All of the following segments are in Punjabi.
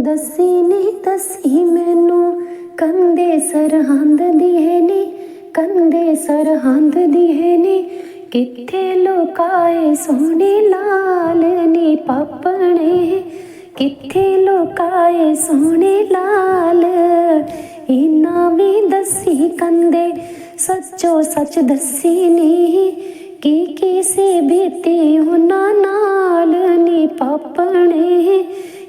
ਦੱਸੀ ਨੀ ਦੱਸੀ ਮੈਨੂੰ। ਕੰਦੇ ਸਰਹੰਦ ਦੀ ਹੈ ਨੀ, ਕੰਦੇ ਸਰਹੰਦ ਦੀ ਹੈ ਨੀ। ਕਿੱਥੇ ਲੋਕਾਏ ਸੋਹਣੇ ਲਾਲ ਨੀ ਪਾਪਣੇ? ਕਿੱਥੇ ਲੋਕਾਏ ਸੋਹਣੇ ਲਾਲ? ਇਨਾ ਵੀ ਦੱਸੀ ਕੰਦੇ, ਸੱਚੋ ਸੱਚ ਦੱਸੀ ਨੀ ਕੀ ਕਿਸੇ ਸੀ ਬੀਤੀ ਉਹਨਾਂ ਨਾਲ ਨੀ ਪਾਪਣੇ?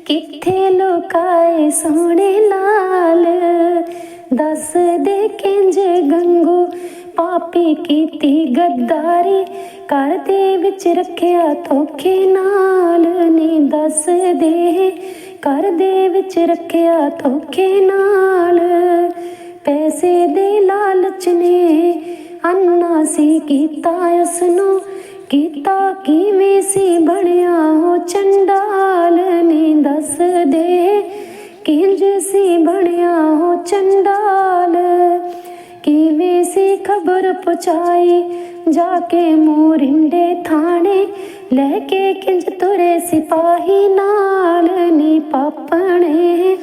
ਕਿੱਥੇ ਲੋਕਾਏ ਸੋਹਣੇ ਲਾਲ? ਦੱਸ ਦੇ ਕਿੰਜ ਗੰਗੂ, ਪਾਪੀ ਕੀਤੀ ਗੱਦਾਰੀ। ਘਰ ਦੇ ਵਿੱਚ ਰੱਖਿਆ ਧੋਖੇ ਨਾਲ ਨੀ ਦੱਸ ਦੇ। ਘਰ ਦੇ ਵਿੱਚ ਰੱਖਿਆ ਧੋਖੇ ਨਾਲ। ਪੈਸੇ ਦੇ ਲਾਲਚ ਨੇ ਅੰਨਾ ਸੀ ਕੀਤਾ ਉਸ ਨੂੰ ਕੀਤਾ ਕਿਵੇਂ ਸੀ ਬਣਿਆ ਉਹ ਚੰਡਾਲ ਨੇ ਕਿੰਜ ਸੀ ਬਣਿਆ ਉਹ ਚੰਡਾਲ? ਕਿਵੇਂ ਸੀ ਖਬਰ ਪਹੁੰਚਾਈ? ਜਾ ਕੇ ਮੋਰਿੰਡੇ ਥਾਣੇ ਲੈ ਕੇ ਕਿੰਜ ਤੁਰੇ ਸਿਪਾਹੀ ਨਾਲ? ਨੀ ਪਾਪਣੇ,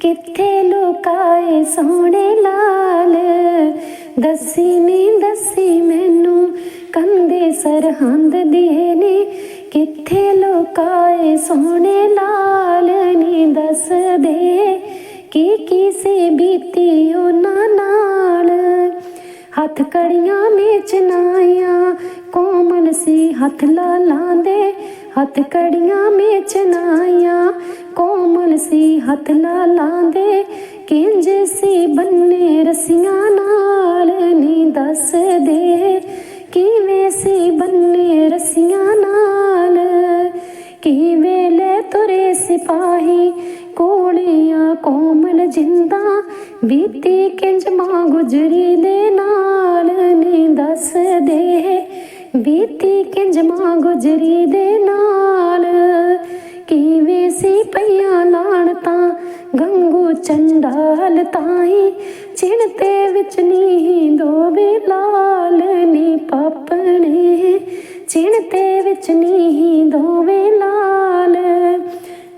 ਕਿੱਥੇ ਲੋਕਾਏ ਸੋਹਣੇ ਲਾਲ? ਦੱਸੀ ਨੀ, ਦੱਸੀ ਮੈਨੂੰ ਕੰਦੇ ਸਰਹੰਦ ਦੀ ਨੇ, ਕਿੱਥੇ ਲੋਕਾਏ ਸੋਹਣੇ ਲਾਲ ਨੀ ਦੱਸ ਦੇ ਕੀ ਕੀ ਬੀਤੀ ਉਹਨਾਂ ਨਾਲ। ਹੱਥ ਕੜੀਆਂ ਵਿੱਚ ਨਾਇਆ, ਕੋਮਲ ਸੀ ਹੱਥ ਲਾਲਾਂਦੇ ਹੱਥ ਕੜੀਆਂ ਵਿੱਚ ਨਾਇਆ, ਕੋਮਲ ਸੀ ਹੱਥ ਲਾਲਾਂਦੇ ਕਿੰਜ ਸੀ ਬੰਨੇ ਰਸੀਆਂ ਤੁਰੇ ਸਿਪਾਹੀ ਕੋਲੀਆਂ ਕੋਮਲ ਜਿੰਦਾ, ਬੀਤੀ ਕਿੰਜ ਮਾਂ ਗੁਜਰੀ ਦੇ ਨਾਲ ਨੀ ਦੱਸ ਦੇ ਬੀਤੀ ਕਿੰਜ ਮਾਂ ਗੁਜਰੀ ਦੇ ਨਾਲ ਕਿਵੇਂ ਸੀ ਪਈਆਂ ਲਾਣ ਤਾਂ ਗੰਗੂ ਚੰਡਾਲ ਤਾਈ। ਚਿਣਤੇ ਵਿੱਚ ਨੀ ਦੋਵੇ ਲਾਲ ਨੀ ਪਾਪਣੇ ਚਿਣਤੇ ਵਿੱਚ ਨੀ ਦੋ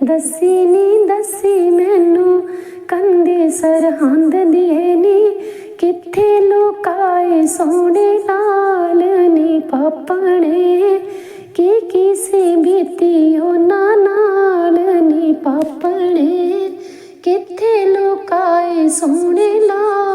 ਦੱਸੀ ਨੀ, ਦੱਸੀ ਮੈਨੂੰ। ਕੰਦੇ ਸਰਹੰਦ ਦੀਏ ਨੀ। ਕਿੱਥੇ ਲੋਕਾਏ ਸੋਹਣੇ ਲਾਲ ਨੀ ਪਾਪਣੇ। ਕੀ ਕਿਸੇ ਬੀਤੀ ਉਹਨਾਂ ਨਾਲ ਨੀ ਪਾਪਣੇ। ਕਿੱਥੇ ਲੋਕਾਏ ਸੋਹਣੇ ਲਾਲ